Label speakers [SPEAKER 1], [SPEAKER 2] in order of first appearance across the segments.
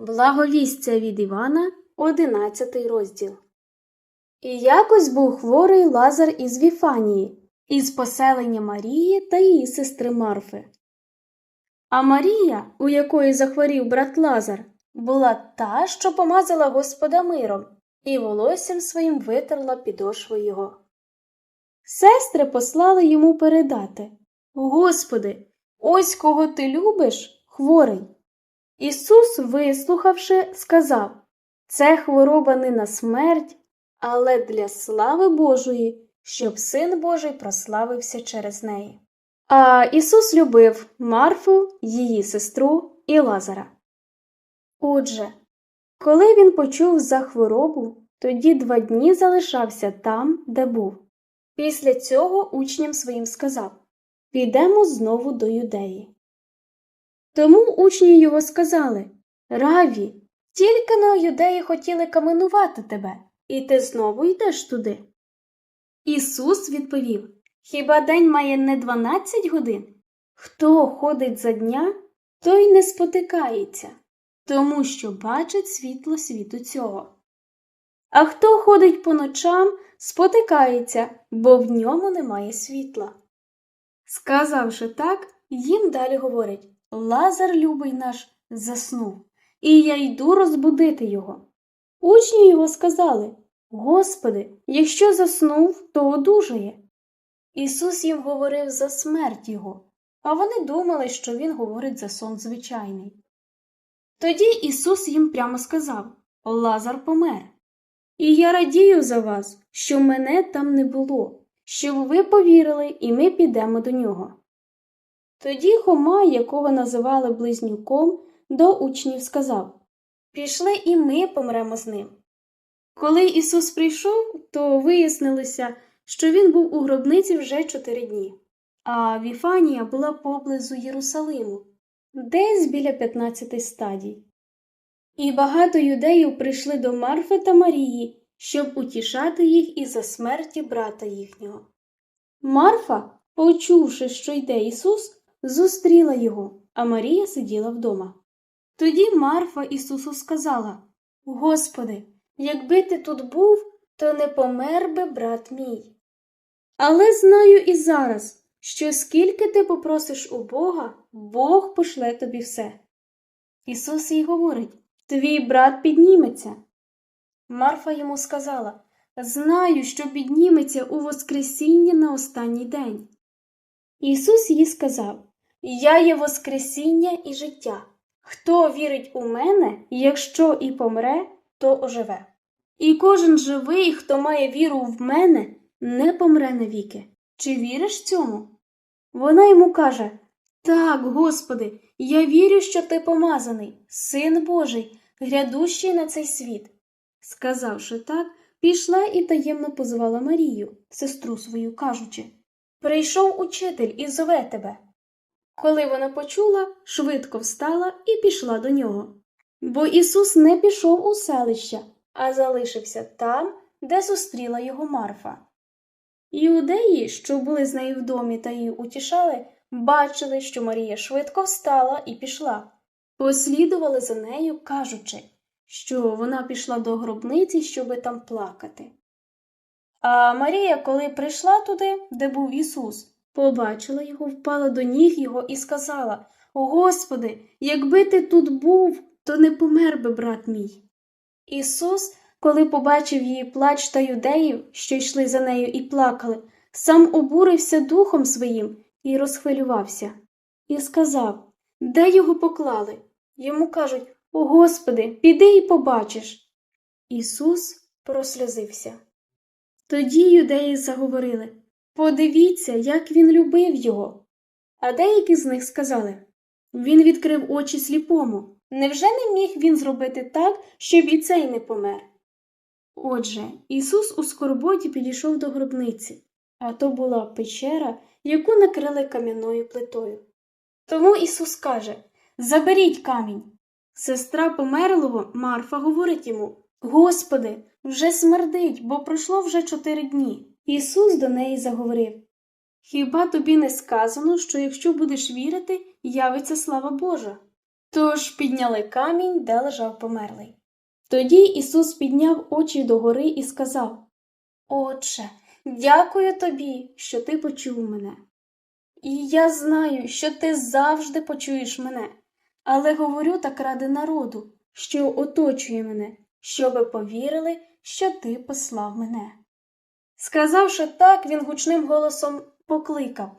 [SPEAKER 1] Благовістя від Івана, 11 розділ. І якось був хворий Лазар із Віфанії, із поселення Марії та її сестри Марфи. А Марія, у якої захворів брат Лазар, була та, що помазала Господа миром, і волоссям своїм витерла підошву його. Сестри послали йому передати Господи, ось кого ти любиш, хворий. Ісус, вислухавши, сказав Це хвороба не на смерть, але для слави Божої, щоб Син Божий прославився через неї. А Ісус любив Марфу, її сестру і Лазара. Отже, коли він почув за хворобу, тоді два дні залишався там, де був. Після цього учням своїм сказав Підемо знову до юдеї. Тому учні його сказали Раві, тільки на юдеї хотіли каменувати тебе, і ти знову йдеш туди. Ісус відповів Хіба день має не дванадцять годин? Хто ходить за дня, той не спотикається, тому що бачить світло світу цього. А хто ходить по ночам, спотикається, бо в ньому немає світла. Сказавши так, їм далі говорять Лазар, любий наш, заснув, і я йду розбудити його. Учні його сказали Господи, якщо заснув, то одужає. Ісус їм говорив за смерть його, а вони думали, що Він говорить за сон звичайний. Тоді Ісус їм прямо сказав Лазар помер. І я радію за вас, що мене там не було, щоб ви повірили, і ми підемо до нього. Тоді Хома, якого називали близнюком, до учнів сказав Пішли і ми помремо з ним. Коли Ісус прийшов, то вияснилося, що він був у гробниці вже чотири дні, а Віфанія була поблизу Єрусалиму, десь біля 15 стадій. І багато юдеїв прийшли до Марфи та Марії, щоб утішати їх із-за смерті брата їхнього. Марфа, почувши, що йде Ісус, зустріла його, а Марія сиділа вдома. Тоді Марфа Ісусу сказала Господи, якби ти тут був, то не помер би брат мій. Але знаю і зараз, що скільки ти попросиш у Бога, Бог пошле тобі все. Ісус їй говорить Твій брат підніметься. Марфа йому сказала Знаю, що підніметься у Воскресіння на останній день. Ісус їй сказав Я є Воскресіння і життя. Хто вірить у мене, якщо і помре, то оживе. І кожен живий, хто має віру в мене, не помре навіки. Чи віриш цьому? Вона йому каже Так, Господи, я вірю, що ти помазаний, син Божий, грядущий на цей світ. Сказавши так, пішла і таємно позвала Марію, сестру свою, кажучи Прийшов учитель і зове тебе. Коли вона почула, швидко встала і пішла до нього. Бо Ісус не пішов у селище, а залишився там, де зустріла його Марфа. Іудеї, що були з нею в домі та її утішали, бачили, що Марія швидко встала і пішла, послідували за нею, кажучи, що вона пішла до гробниці, щоби там плакати. А Марія, коли прийшла туди, де був Ісус, побачила його, впала до ніг його і сказала Господи, якби ти тут був, то не помер би брат мій. Ісус, коли побачив її плач та юдеїв, що йшли за нею і плакали, сам обурився духом своїм і розхвилювався, і сказав Де його поклали? Йому кажуть О Господи, піди і побачиш. Ісус просльозився. Тоді юдеї заговорили Подивіться, як він любив його. А деякі з них сказали Він відкрив очі сліпому. Невже не міг він зробити так, щоб і цей не помер? Отже, Ісус у скорботі підійшов до гробниці, а то була печера, яку накрили кам'яною плитою. Тому Ісус каже Заберіть камінь. Сестра померлого Марфа говорить йому Господи, вже смердить, бо пройшло вже чотири дні. Ісус до неї заговорив Хіба тобі не сказано, що якщо будеш вірити, явиться слава Божа? Тож підняли камінь, де лежав померлий. Тоді Ісус підняв очі догори і сказав Отче, дякую тобі, що ти почув мене. І я знаю, що ти завжди почуєш мене, але говорю так ради народу, що оточує мене, щоби повірили, що ти послав мене. Сказавши так, він гучним голосом покликав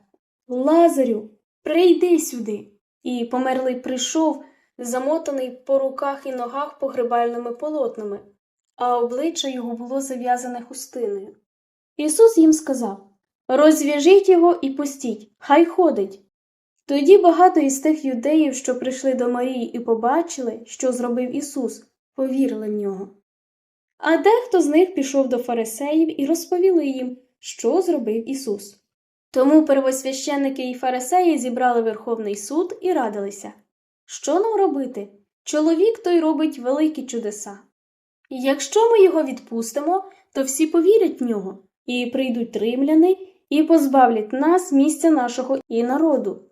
[SPEAKER 1] Лазарю, прийди сюди. І померлий прийшов, замотаний по руках і ногах погребальними полотнами, а обличчя його було зав'язане хустиною. Ісус їм сказав Розв'яжіть його і пустіть, хай ходить. Тоді багато із тих юдеїв, що прийшли до Марії і побачили, що зробив Ісус, повірили в нього. А дехто з них пішов до фарисеїв і розповіли їм, що зробив Ісус. Тому первосвященники і фарисеї зібрали Верховний суд і радилися. Що нам робити? Чоловік той робить великі чудеса. І Якщо ми його відпустимо, то всі повірять в нього, і прийдуть римляни і позбавлять нас місця нашого і народу.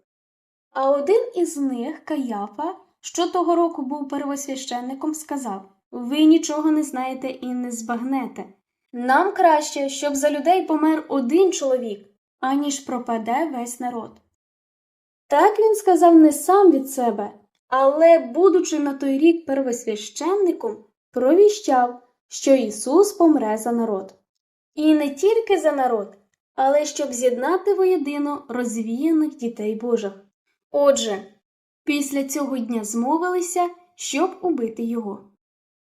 [SPEAKER 1] А один із них, Каяфа, що того року був первосвященником, сказав Ви нічого не знаєте і не збагнете. Нам краще, щоб за людей помер один чоловік, аніж пропаде весь народ. Так він сказав не сам від себе, але, будучи на той рік первосвященником, провіщав, що Ісус помре за народ. І не тільки за народ, але щоб з'єднати воєдино розвіяних дітей Божих. Отже, після цього дня змовилися, щоб убити його.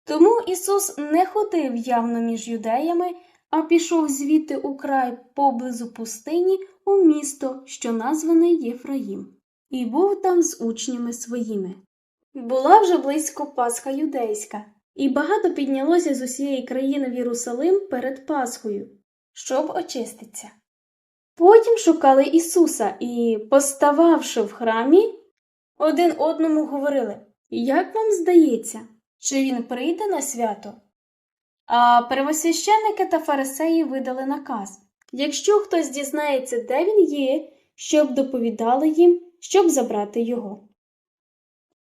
[SPEAKER 1] Тому Ісус не ходив явно між юдеями, а пішов звідти у край поблизу пустині у місто, що назване Єфраїм, і був там з учнями своїми. Була вже близько Пасха юдейська, і багато піднялося з усієї країни в Єрусалим перед Пасхою, щоб очиститься. Потім шукали Ісуса і, постававши в храмі, один одному говорили Як вам здається, чи він прийде на свято? А первосвященники та фарисеї видали наказ якщо хтось дізнається, де він є, щоб доповідали їм, щоб забрати його.